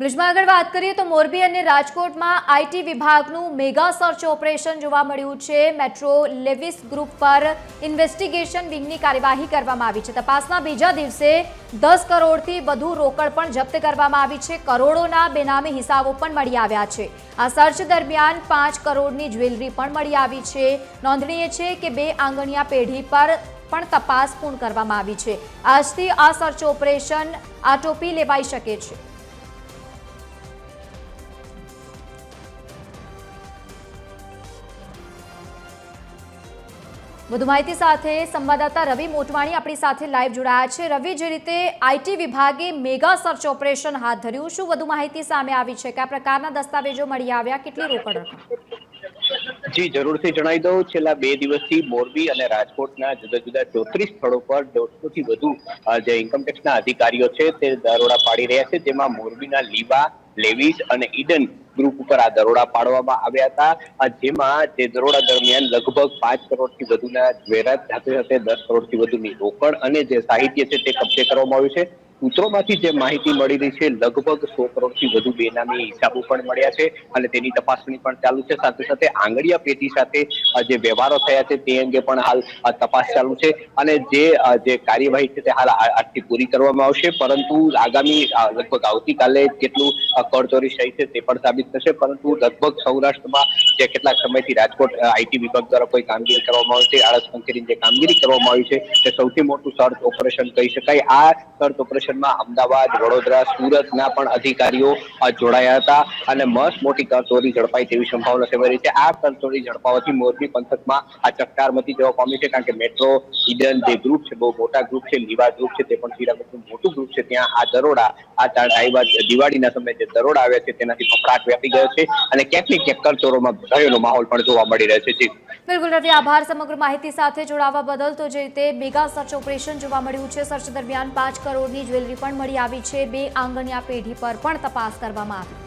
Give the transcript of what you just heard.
ભુજમાં આગળ વાત કરીએ તો મોરબી અને રાજકોટમાં આઈટી વિભાગનું મેગા સર્ચ ઓપરેશન જોવા મળ્યું છે. મેટ્રો લેવિસ ગ્રુપ પર ઇન્વેસ્ટિગેશન વિંગની કાર્યવાહી કરવામાં આવી છે. તપાસના બીજા દિવસે દસ કરોડથી વધુ રોકડ પણ જપ્ત કરવામાં આવી છે. કરોડોના બેનામી હિસાબો પણ મળી આવ્યા છે. આ સર્ચ દરમિયાન પાંચ કરોડની જ્વેલરી પણ મળી આવી છે. નોંધનીય છે કે બે આંગણિયા પેઢી પર પણ તપાસ પૂર્ણ કરવામાં આવી છે. આજથી આ સર્ચ ઓપરેશન આટોપી લેવાઈ શકે છે. વધુ માહિતી સાથે સંવાદદાતા રવિ મોટવાણી આપણી સાથે લાઈવ જોડાયા છે. રવિ, જે રીતે આઈટી વિભાગે મેગા સર્ચ ઓપરેશન હાથ ધર્યું, શું વધુ માહિતી સામે આવી છે? કયા પ્રકારના દસ્તાવેજો મળી આવ્યા? કેટલી રોકડ જી, જરૂરથી જણાવી દઉં. છેલ્લા બે દિવસથી મોરબી અને રાજકોટના જુદા જુદા ચોત્રીસ સ્થળો પર દોઢસોથી વધુ જે ઇન્કમટેક્સના અધિકારીઓ છે, તે દરોડા પાડી રહ્યા છે. જેમાં મોરબીના લીબા લેવીઝ અને ઈડન ગ્રુપ ઉપર આ દરોડા પાડવામાં આવ્યા હતા. જેમાં જે દરોડા દરમિયાન લગભગ પાંચ કરોડથી વધુના વેરાત સાથે સાથે દસ કરોડથી વધુની રોકડ અને જે સાહિત્ય છે તે કબજે કરવામાં આવ્યું છે. સૂત્રોમાંથી જે માહિતી મળી રહી છે, લગભગ સો કરોડથી વધુ બેનામી હિસાબો પણ મળ્યા છે અને તેની તપાસણી પણ ચાલુ છે. સાથે સાથે આંગળીયા પેટી સાથે જે વ્યવહારો થયા છે તે અંગે પણ હાલ તપાસ ચાલુ છે અને જે જે કાર્યવાહી છે તે હાલ આજથી પૂરી કરવામાં આવશે. પરંતુ આગામી લગભગ આવતીકાલે કેટલું કરચોરી થઈ છે તે પણ સાબિત થશે. પરંતુ લગભગ સૌરાષ્ટ્રમાં જે કેટલાક સમયથી રાજકોટ આઈટી વિભાગ દ્વારા કોઈ કામગીરી કરવામાં આવી છે, આળસ જે કામગીરી કરવામાં આવી છે, તે સૌથી મોટું સર્ચ ઓપરેશન કહી શકાય. આ સર્ચ ઓપરેશનમાં અમદાવાદ, વડોદરા, સુરતના પણ અધિકારીઓ જોડાયા હતા અને મસ્ત મોટી કરચોરી ઝડપાય તેવી સંભાવના સેવાઈ રહી છે આ કરચોરી ઝડપાવાથી મોરબી પંથકમાં આ ચકચાર મચી જવા પામી છે કારણ કે મેટ્રો, ઈડન જે ગ્રુપ છે, બહુ મોટા ગ્રુપ છે, લીવા ગ્રુપ છે, તે પણ શ્રીરામનું મોટું ગ્રુપ છે. ત્યાં આ દરોડા, આ આવ્યા દિવાળીના સમયે જે દરોડા આવ્યા છે, તેનાથી ફફડાટ વ્યાપી ગયો છે અને ક્યાંક ને ક્યાંક કરચોરોમાં ભરાયેલો માહોલ પણ જોવા મળી રહ્યો છે. જી. બિલકુલ, રવિ, આભાર. સમગ્ર માહિતી સાથે જોડાવા બદલ તો જે રીતે મેગા સર્ચ ઓપરેશન જોવા મળ્યું છે, સર્ચ દરમિયાન પાંચ કરોડની જ્વેલરી પણ મળી આવી છે. બે આંગણિયા પેઢી પર પણ તપાસ કરવામાં આવી.